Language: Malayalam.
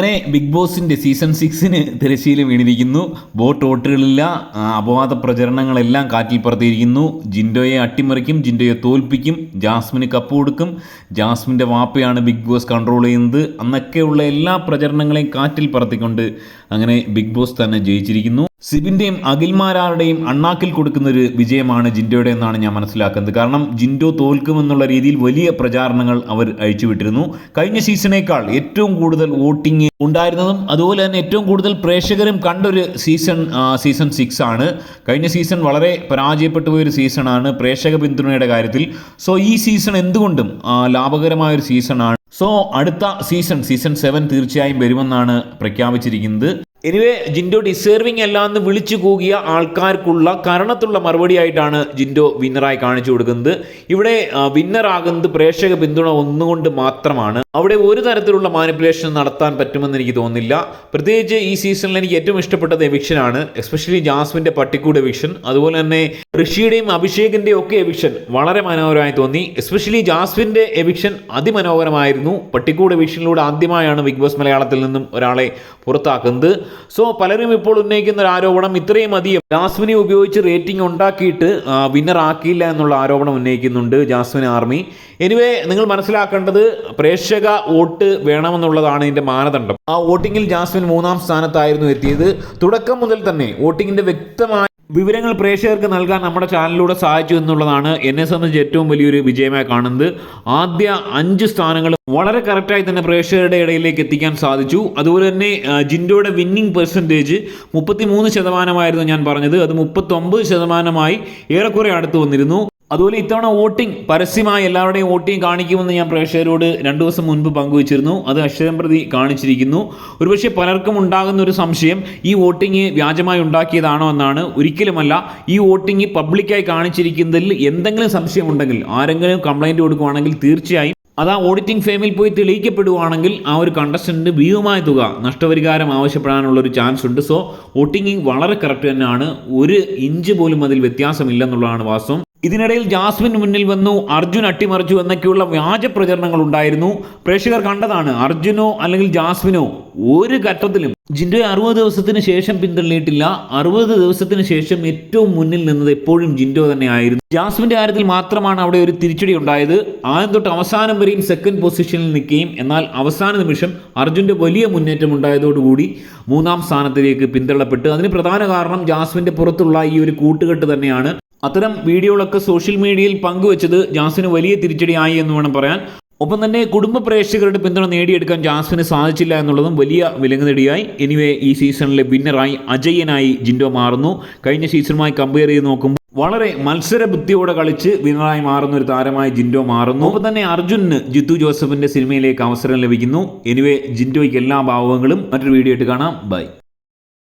അങ്ങനെ ബിഗ് ബോസിന്റെ സീസൺ സിക്സിന് തിരശ്ശീല വീണിരിക്കുന്നു. ബോട്ട് ഓട്ടുകളില്ല ആ, അപവാദ പ്രചരണങ്ങളെല്ലാം കാറ്റിൽ പറത്തിയിരിക്കുന്നു. ജിൻഡോയെ അട്ടിമറിക്കും ജിൻഡോയെ തോൽപ്പിക്കും ജാസ്മിന് കപ്പ് കൊടുക്കും. ജാസ്മിന്റെ വാപ്പയാണ് ബിഗ് ബോസ് കൺട്രോൾ ചെയ്യുന്നത്. അന്നൊക്കെയുള്ള എല്ലാ പ്രചരണങ്ങളെയും കാറ്റിൽ പറത്തിക്കൊണ്ട് അങ്ങനെ ബിഗ് ബോസ് തന്നെ ജയിച്ചിരിക്കുന്നു. സിബിന്റെയും അഖിൽമാരാരുടെയും അണ്ണാക്കിൽ കൊടുക്കുന്നൊരു വിജയമാണ് ജിൻഡോയുടെ എന്നാണ് ഞാൻ മനസ്സിലാക്കുന്നത്. കാരണം ജിൻഡോ തോൽക്കുമെന്നുള്ള രീതിയിൽ വലിയ പ്രചാരണങ്ങൾ അവർ അഴിച്ചുവിട്ടിരുന്നു. കഴിഞ്ഞ സീസണേക്കാൾ ഏറ്റവും കൂടുതൽ വോട്ടിംഗ് ഉണ്ടായിരുന്നതും അതുപോലെ തന്നെ ഏറ്റവും കൂടുതൽ പ്രേക്ഷകരും കണ്ടൊരു സീസൺ സീസൺ സിക്സ് ആണ്. കഴിഞ്ഞ സീസൺ വളരെ പരാജയപ്പെട്ടു പോയൊരു സീസണാണ് പ്രേക്ഷക പിന്തുണയുടെ കാര്യത്തിൽ. സോ ഈ സീസൺ എന്തുകൊണ്ടും ലാഭകരമായൊരു സീസണാണ്. സോ അടുത്ത സീസൺ സീസൺ സെവൻ തീർച്ചയായും വരുമെന്നാണ് പ്രഖ്യാപിച്ചിരിക്കുന്നത്. എനിവേ ജിൻഡോ ഡിസേർവിംഗ് അല്ല എന്ന് വിളിച്ചു കൂകിയ ആൾക്കാർക്കുള്ള കരണത്തുള്ള മറുപടിയായിട്ടാണ് ജിൻഡോ വിന്നറായി കാണിച്ചു കൊടുക്കുന്നത്. ഇവിടെ വിന്നറാകുന്നത് പ്രേക്ഷക പിന്തുണ ഒന്നുകൊണ്ട് മാത്രമാണ്. അവിടെ ഒരു തരത്തിലുള്ള മാനിപ്പുലേഷൻ നടത്താൻ പറ്റുമെന്ന് എനിക്ക് തോന്നുന്നില്ല. പ്രത്യേകിച്ച് ഈ സീസണിൽ എനിക്ക് ഏറ്റവും ഇഷ്ടപ്പെട്ടത് എവിക്ഷനാണ് എസ്പെഷ്യലി ജാസ്മിന്റെ പട്ടിക്കൂട് എവിക്ഷൻ അതുപോലെ തന്നെ ഋഷിയുടെയും അഭിഷേകിന്റെയും ഒക്കെ എവിക്ഷൻ വളരെ മനോഹരമായി തോന്നി. എസ്പെഷ്യലി ജാസ്മിന്റെ എവിക്ഷൻ അതിമനോഹരമായിരുന്നു. പട്ടിക്കൂട് എവിക്ഷനിലൂടെ ആദ്യമായാണ് ബിഗ് ബോസ് മലയാളത്തിൽ നിന്നും ഒരാളെ പുറത്താക്കുന്നത്. സോ പലരും ഇപ്പോൾ ഉന്നയിക്കുന്ന ഒരു ആരോപണം ഇത്രയും അധികം. ജാസ്മിനെ ഉപയോഗിച്ച് റേറ്റിംഗ് ഉണ്ടാക്കിയിട്ട് വിന്നർ ആക്കിയില്ല എന്നുള്ള ആരോപണം ഉന്നയിക്കുന്നുണ്ട് ജാസ്മിൻ ആർമി. എനിവേ നിങ്ങൾ മനസ്സിലാക്കേണ്ടത് പ്രേക്ഷക വോട്ട് വേണമെന്നുള്ളതാണ് ഇതിന്റെ മാനദണ്ഡം. ആ വോട്ടിങ്ങിൽ ജാസ്മിൻ മൂന്നാം സ്ഥാനത്തായിരുന്നു എത്തിയത്. തുടക്കം മുതൽ തന്നെ വോട്ടിങ്ങിന്റെ വ്യക്തമായ വിവരങ്ങൾ പ്രേക്ഷകർക്ക് നൽകാൻ നമ്മുടെ ചാനലിലൂടെ സഹായിച്ചു എന്നുള്ളതാണ് എന്നെ സംബന്ധിച്ച് ഏറ്റവും വലിയൊരു വിജയമായി കാണുന്നത്. ആദ്യ അഞ്ച് സ്ഥാനങ്ങൾ വളരെ കറക്റ്റായി തന്നെ പ്രേക്ഷകരുടെ ഇടയിലേക്ക് എത്തിക്കാൻ സാധിച്ചു. അതുപോലെ തന്നെ ജിൻഡോയുടെ വിന്നിംഗ് പെർസെന്റേജ് മുപ്പത്തി മൂന്ന് ശതമാനമായിരുന്നു ഞാൻ പറഞ്ഞത്. അത് മുപ്പത്തൊമ്പത് ശതമാനമായി ഏറെക്കുറെ അടുത്ത് വന്നിരുന്നു. അതുപോലെ ഇത്തവണ വോട്ടിംഗ് പരസ്യമായി എല്ലാവരുടെയും വോട്ടിംഗ് കാണിക്കുമെന്ന് ഞാൻ പ്രേക്ഷകരോട് രണ്ടു ദിവസം മുൻപ് പങ്കുവച്ചിരുന്നു. അത് അക്ഷരം പ്രതി കാണിച്ചിരിക്കുന്നു. ഒരുപക്ഷെ പലർക്കും ഉണ്ടാകുന്ന ഒരു സംശയം ഈ വോട്ടിംഗ് വ്യാജമായി ഉണ്ടാക്കിയതാണോ എന്നാണ്. ഒരിക്കലുമല്ല ഈ വോട്ടിംഗ് പബ്ലിക്കായി കാണിച്ചിരിക്കുന്നതിൽ എന്തെങ്കിലും സംശയമുണ്ടെങ്കിൽ ആരെങ്കിലും കംപ്ലൈന്റ് കൊടുക്കുവാണെങ്കിൽ തീർച്ചയായും അത് ആ ഓഡിറ്റിംഗ് ഫേമിൽ പോയി തെളിയിക്കപ്പെടുകയാണെങ്കിൽ ആ ഒരു കണ്ടസ്റ്റന്റ് ഭീമമായ തുക നഷ്ടപരിഹാരം ആവശ്യപ്പെടാനുള്ള ഒരു ചാൻസ് ഉണ്ട്. സോ വോട്ടിംഗ് വളരെ കറക്റ്റ് തന്നെയാണ്. ഒരു ഇഞ്ച് പോലും അതിൽ വ്യത്യാസമില്ലെന്നുള്ളതാണ് വാസ്തവം. ഇതിനിടയിൽ ജാസ്മിൻ മുന്നിൽ വന്നു അർജുൻ അട്ടിമറിച്ചു എന്നൊക്കെയുള്ള വ്യാജ പ്രചരണങ്ങൾ ഉണ്ടായിരുന്നു. പ്രേക്ഷകർ കണ്ടതാണ് അർജുനോ അല്ലെങ്കിൽ ജാസ്മിനോ ഒരു ഘട്ടത്തിലും ജിൻഡോയെ അറുപത് ദിവസത്തിന് ശേഷം പിന്തള്ളിയിട്ടില്ല. അറുപത് ദിവസത്തിന് ശേഷം ഏറ്റവും മുന്നിൽ നിന്നത് എപ്പോഴും ജിൻഡോ തന്നെ ആയിരുന്നു ജാസ്മിന്റെ കാര്യത്തിൽ മാത്രമാണ് അവിടെ ഒരു തിരിച്ചടി ഉണ്ടായത്. ആദ്യം തൊട്ട് അവസാനം വരെയും സെക്കൻഡ് പൊസിഷനിൽ നിൽക്കുകയും എന്നാൽ അവസാന നിമിഷം അർജുന്റെ വലിയ മുന്നേറ്റം ഉണ്ടായതോടുകൂടി മൂന്നാം സ്ഥാനത്തിലേക്ക് പിന്തള്ളപ്പെട്ടു. അതിന് പ്രധാന കാരണം ജാസ്മിന്റെ പുറത്തുള്ള ഈ ഒരു കൂട്ടുകെട്ട് തന്നെയാണ്. അത്തരം വീഡിയോകളൊക്കെ സോഷ്യൽ മീഡിയയിൽ പങ്കുവച്ചത് ജാസിന് വലിയ തിരിച്ചടിയായി എന്ന് വേണം പറയാൻ. ഒപ്പം തന്നെ കുടുംബ പ്രേക്ഷകരുടെ പിന്തുണ നേടിയെടുക്കാൻ ജാസ്മിന് സാധിച്ചില്ല എന്നുള്ളതും വലിയ വിലങ്ങുനടിയായി. എനിവേ ഈ സീസണിലെ വിന്നറായി അജയ്യനായി ജിൻഡോ മാറുന്നു. കഴിഞ്ഞ സീസണുമായി കമ്പയർ ചെയ്ത് നോക്കുമ്പോൾ വളരെ മത്സര ബുദ്ധിയോടെ കളിച്ച് വിന്നറായി മാറുന്ന ഒരു താരമായി ജിൻഡോ മാറുന്നു. ഒപ്പം തന്നെ അർജുന് ജിത്തു ജോസഫിന്റെ സിനിമയിലേക്ക് അവസരം ലഭിക്കുന്നു. എനിവേ ജിൻഡോയ്ക്ക് എല്ലാ ഭാവങ്ങളും മറ്റൊരു വീഡിയോ ആയിട്ട് കാണാം. ബൈ.